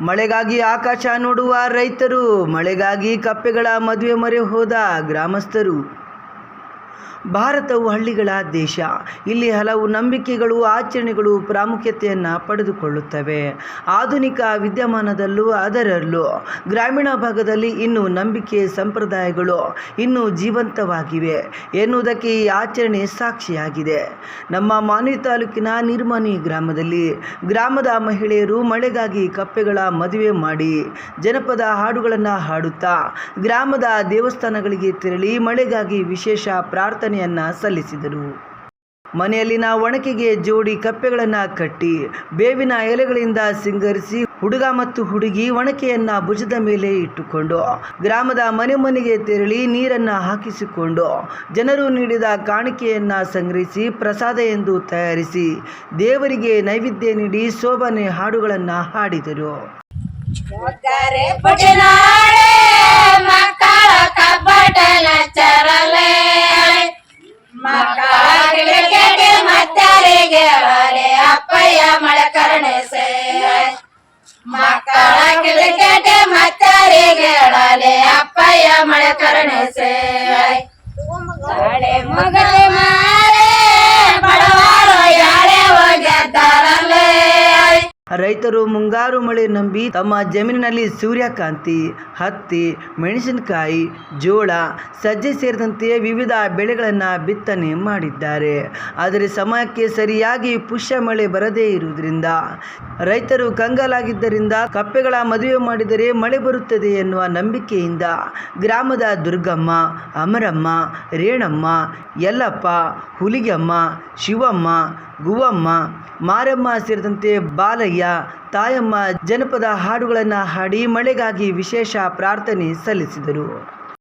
ಮಳೆಗಾಗಿ ಆಕಾಶ ನೋಡುವ ರೈತರು ಮಳೆಗಾಗಿ ಕಪ್ಪೆಗಳ ಮದುವೆ ಮೊರೆ ಹೋದ ಗ್ರಾಮಸ್ಥರು. ಭಾರತವು ಹಳ್ಳಿಗಳ ದೇಶ. ಇಲ್ಲಿ ಹಲವು ನಂಬಿಕೆಗಳು, ಆಚರಣೆಗಳು ಪ್ರಾಮುಖ್ಯತೆಯನ್ನು ಪಡೆದುಕೊಳ್ಳುತ್ತವೆ. ಆಧುನಿಕ ವಿದ್ಯಮಾನದಲ್ಲೂ ಅದರಲ್ಲೂ ಗ್ರಾಮೀಣ ಭಾಗದಲ್ಲಿ ಇನ್ನೂ ನಂಬಿಕೆ ಸಂಪ್ರದಾಯಗಳು ಇನ್ನೂ ಜೀವಂತವಾಗಿವೆ ಎನ್ನುವುದಕ್ಕೆ ಈ ಆಚರಣೆ ಸಾಕ್ಷಿಯಾಗಿದೆ. ನಮ್ಮ ಮಾನ್ವಿ ತಾಲೂಕಿನ ನಿರ್ಮನಿ ಗ್ರಾಮದಲ್ಲಿ ಗ್ರಾಮದ ಮಹಿಳೆಯರು ಮಳೆಗಾಗಿ ಕಪ್ಪೆಗಳ ಮದುವೆ ಮಾಡಿ ಜನಪದ ಹಾಡುಗಳನ್ನು ಹಾಡುತ್ತಾ ಗ್ರಾಮದ ದೇವಸ್ಥಾನಗಳಿಗೆ ತೆರಳಿ ಮಳೆಗಾಗಿ ವಿಶೇಷ ಪ್ರಾರ್ಥನೆಯನ್ನ ಸಲ್ಲಿಸಿದರು. ಮನೆಯಲ್ಲಿನ ಒಣಕೆಗೆ ಜೋಡಿ ಕಪ್ಪೆಗಳನ್ನು ಕಟ್ಟಿ, ಬೇವಿನ ಎಲೆಗಳಿಂದ ಸಿಂಗರಿಸಿ ಹುಡುಗ ಮತ್ತು ಹುಡುಗಿ ಒಣಕೆಯನ್ನ ಭುಜದ ಮೇಲೆ ಇಟ್ಟುಕೊಂಡು, ಗ್ರಾಮದ ಮನೆ ಮನೆಗೆ ತೆರಳಿ ನೀರನ್ನ ಹಾಕಿಸಿಕೊಂಡು, ಜನರು ನೀಡಿದ ಕಾಣಿಕೆಯನ್ನ ಸಂಗ್ರಹಿಸಿ ಪ್ರಸಾದ ಎಂದು ತಯಾರಿಸಿ, ದೇವರಿಗೆ ನೈವೇದ್ಯ ನೀಡಿ ಶೋಭನೆ ಹಾಡುಗಳನ್ನು ಹಾಡಿದರು. ಮಕ್ಕಳ ಕಿಳಿಕೆಗೆ ಮತ್ತರಿಗೆ ಒಲೆ ಅಪ್ಪಯ್ಯ ಮಳೆ ಕರುಣಿಸೆ ಮಕ್ಕಳ ಕಿಳಿಕೆಗೆ ಮತ್ತರಿಗೆ ಒಲೆ ಅಪ್ಪಯ್ಯ ಮಳೆ ಕರುಣಿಸೆ ಗಾಳಿ ರೈತರು ಮುಂಗಾರು ಮಳೆ ನಂಬಿ ತಮ್ಮ ಜಮೀನಿನಲ್ಲಿ ಸೂರ್ಯಕಾಂತಿ, ಹತ್ತಿ, ಮೆಣಸಿನಕಾಯಿ, ಜೋಳ ಸಜ್ಜೆ ಸೇರಿದಂತೆ ವಿವಿಧ ಬೆಳೆಗಳನ್ನು ಬಿತ್ತನೆ ಮಾಡಿದ್ದಾರೆ. ಆದರೆ ಸಮಯಕ್ಕೆ ಸರಿಯಾಗಿ ಪುಷ್ಯ ಮಳೆ ಬರದೇ ಇರುವುದರಿಂದ, ರೈತರು ಕಂಗಾಲಾಗಿದ್ದರಿಂದ ಕಪ್ಪೆಗಳ ಮದುವೆ ಮಾಡಿದರೆ ಮಳೆ ಬರುತ್ತದೆ ಎನ್ನುವ ನಂಬಿಕೆಯಿಂದ ಗ್ರಾಮದ ದುರ್ಗಮ್ಮ, ಅಮರಮ್ಮ, ರೇಣಮ್ಮ, ಯಲ್ಲಪ್ಪ, ಹುಲಿಗಮ್ಮ, ಶಿವಮ್ಮ, ಗುವಮ್ಮ ಮಾರಮ್ಮ ಸೇರಿದಂತೆ ಬಾಲಯ್ಯ ತಾಯಮ್ಮ ಜನಪದ ಹಾಡುಗಳನ್ನು ಹಾಡಿ ಮಳೆಗಾಗಿ ವಿಶೇಷ ಪ್ರಾರ್ಥನೆ ಸಲ್ಲಿಸಿದರು.